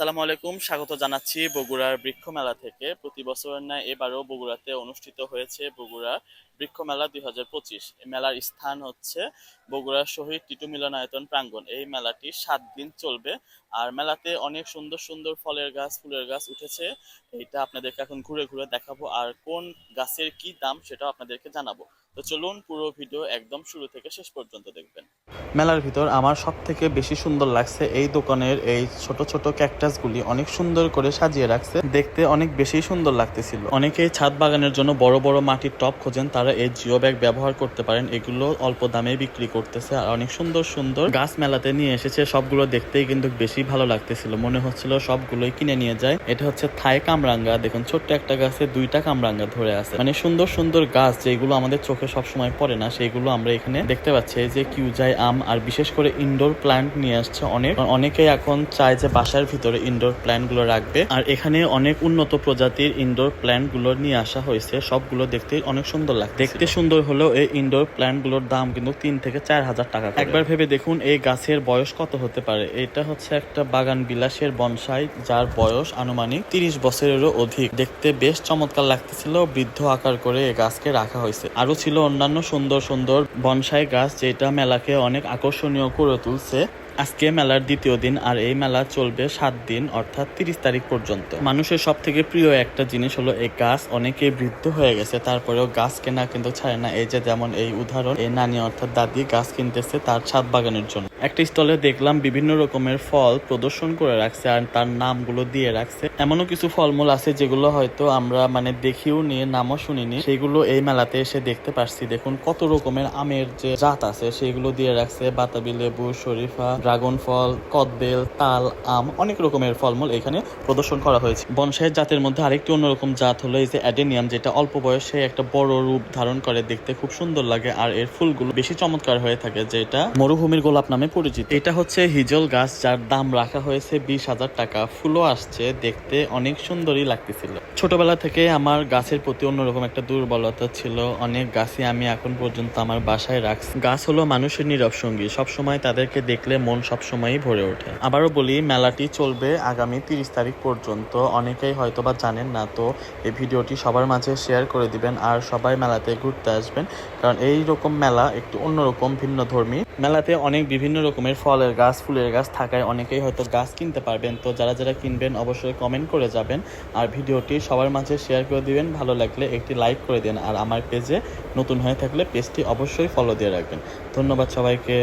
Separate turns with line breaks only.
আসসালামু আলাইকুম। স্বাগত জানাচ্ছি বগুড়ার বৃক্ষ মেলা থেকে। প্রতি বছরের ন্যায় এবারও বগুড়াতে অনুষ্ঠিত হয়েছে বগুড়া বৃক্ষ মেলা দুই পঁচিশ। মেলার স্থান হচ্ছে বগুড়ার শহীদ টিটু মিলনায়তন প্রাঙ্গন এই মেলাটি সাত দিন চলবে। আর মেলাতে অনেক সুন্দর সুন্দর ফলের গাছ, ফুলের গাছ উঠেছে। এটা আপনাদেরকে এখন ঘুরে ঘুরে দেখাবো আর কোন গাছের কি দাম সেটাও আপনাদেরকে জানাব। তো চলুন পুরো ভিডিও একদম শুরু থেকে শেষ পর্যন্ত দেখবেন। মেলার ভিতর আমার সব থেকে বেশি সুন্দর লাগছে এই দোকানের এই ছোট ছোট ক্যাকটাসগুলি অনেক সুন্দর করে সাজিয়ে রাখছে। দেখতে অনেক বেশি সুন্দর লাগতেছিল। অনেকেই ছাদ বাগানের জন্য বড় বড় মাটির টব খোঁজেন, তারা এই জিও ব্যাগ ব্যবহার করতে পারেন। এগুলো অল্প দামে বিক্রি করতেছে আর অনেক সুন্দর সুন্দর গাছ মেলাতে নিয়ে এসেছে। সবগুলো দেখতেই কিন্তু বেশি ভালো লাগতেছিল। মনে হচ্ছিল সবগুলোই কিনে নিয়ে যায়। এটা হচ্ছে থাই কামরাঙ্গা। দেখুন, ছোট্ট একটা গাছে দুইটা কামরাঙ্গা ধরে আছে। মানে সুন্দর সুন্দর গাছ যেগুলো আমাদের চোখে সবসময় পড়ে না সেইগুলো আমরা এখানে দেখতে পাচ্ছি। যে কিউজাই আম, আর বিশেষ করে ইনডোর প্ল্যান্ট নিয়ে আসছে অনেক। অনেকেই এখন চায় যে বাসার ভিতরে ইনডোর প্ল্যান্টগুলো রাখবে। আর এখানে অনেক উন্নত প্রজাতির ইনডোর প্ল্যান্টগুলো নিয়ে আসা হয়েছে। সবগুলো দেখতে অনেক সুন্দর লাগে দেখতে সুন্দর হলেও এই ইনডোর প্ল্যান্টগুলোর দাম কিন্তু তিন থেকে চার হাজার টাকা একবার ভেবে দেখুন, এই গাছের বয়স কত হতে পারে? এটা হচ্ছে বাগান বিলাসের বনসাই, যার বয়স আনুমানিক তিরিশ বছরেরও অধিক। দেখতে বেশ চমৎকার লাগতেছিল, বৃদ্ধ আকার করে এই গাছকে রাখা হয়েছে। আরও ছিল অন্যান্য সুন্দর সুন্দর বনসাই গাছ, যেটা মেলাকে অনেক আকর্ষণীয় করে তুলছে। আজকে মেলার দ্বিতীয় দিন, আর এই মেলা চলবে সাত দিন, অর্থাৎ তিরিশ তারিখ পর্যন্ত। মানুষের সব থেকে প্রিয় একটা জিনিস হলো এই গাছ। অনেকে বৃদ্ধ হয়ে গেছে, তারপরেও গাছ কেনা কিন্তু ছাড়ে না। এই যে যেমন এই উদাহরণ, এই নানি অর্থাৎ দাদি গাছ কিনতেছে তার ছাদ বাগানের জন্য। একটা স্টলে দেখলাম বিভিন্ন রকমের ফল প্রদর্শন করে রাখছে আর তার নামগুলো দিয়ে রাখছে। এমনও কিছু ফলমূল আছে যেগুলো হয়তো আমরা মানে দেখিও নিয়ে নামও শুনিনি। সেগুলো এই মেলাতে এসে দেখতে পারছি। দেখুন কত রকমের আমের যে জাত আছে, সেগুলো দিয়ে রাখছে। বাতাবি লেবু, শরীফা, ড্রাগন ফল, কদবেল, তাল, আম, অনেক রকমের ফলমূল এখানে প্রদর্শন করা হয়েছে। বনসাইয়ের জাতের মধ্যে আরেকটি অন্যরকম জাত হলো এই যে অ্যাডেনিয়াম, যেটা অল্প বয়সে একটা বড় রূপ ধারণ করে। দেখতে খুব সুন্দর লাগে আর এর ফুলগুলো বেশি চমৎকার হয়ে থাকে, যেটা মরুভূমির গোলাপ নামে পরিচিত। এটা হচ্ছে হিজল গাছ যার দাম রাখা হয়েছে বিশ হাজার টাকা। ফুলও আসছে, দেখতে অনেক সুন্দরই লাগতেছিল। ছোটবেলা থেকে আমার গাছের প্রতি অন্যরকম একটা দুর্বলতা ছিল। অনেক গাছই আমি এখন পর্যন্ত আমার বাসায় রাখছি। গাছ হলো মানুষের নীরব সঙ্গী। সবসময় তাদেরকে দেখলে মন সবসময়ই ভরে ওঠে। আবারও বলি, মেলাটি চলবে আগামী তিরিশ তারিখ পর্যন্ত। অনেকেই হয়তো বা জানেন না, তো এই ভিডিওটি সবার মাঝে শেয়ার করে দিবেন আর সবাই মেলাতে ঘুরতে আসবেন। কারণ এই রকম মেলা একটু অন্যরকম, ভিন্ন ধর্মী। মেলাতে অনেক বিভিন্ন রকমের ফলের গাছ, ফুলের গাছ থাকায় অনেকেই হয়তো গাছ কিনতে পারবেন। তো যারা যারা কিনবেন অবশ্যই কমেন্ট করে যাবেন। আর ভিডিওটি সবার মাঝে শেয়ার করে দিবেন। ভালো লাগলে একটি লাইক করে দিন। আর আমার পেজে নতুন হয়ে থাকলে পেজটি অবশ্যই ফলো দিয়ে রাখবেন। ধন্যবাদ সবাইকে।